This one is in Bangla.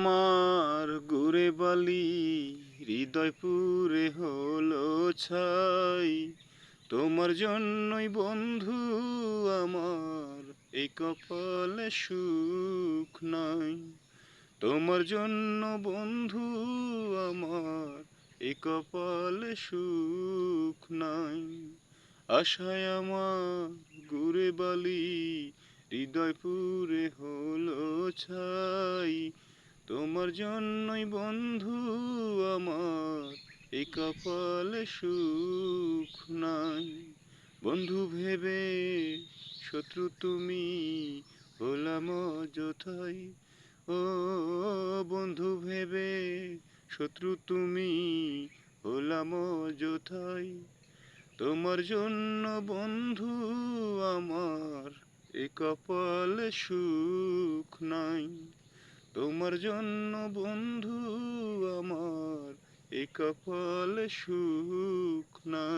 আমার গুরে বালি হৃদয় পুরে হলো ছাই। তোমার জন্যই বন্ধু আমার, এই কপালে সুখ নাই। তোমার জন্য বন্ধু আমার, এই কপালে সুখ নাই। আশায় আমার গুরে বালি হৃদয় পুরে হলো ছাই। তোমার জন্যই বন্ধু আমার এই কপালে সুখ নাই। বন্ধু ভেবে শত্রু তুমি হলাম অযথাই। ও বন্ধু ভেবে শত্রু তুমি হলাম অযথাই। তোমার জন্য বন্ধু আমার, এ কপালে সুখ নাই। তোমার জন্য বন্ধু আমার এ কপাল সুখ নাই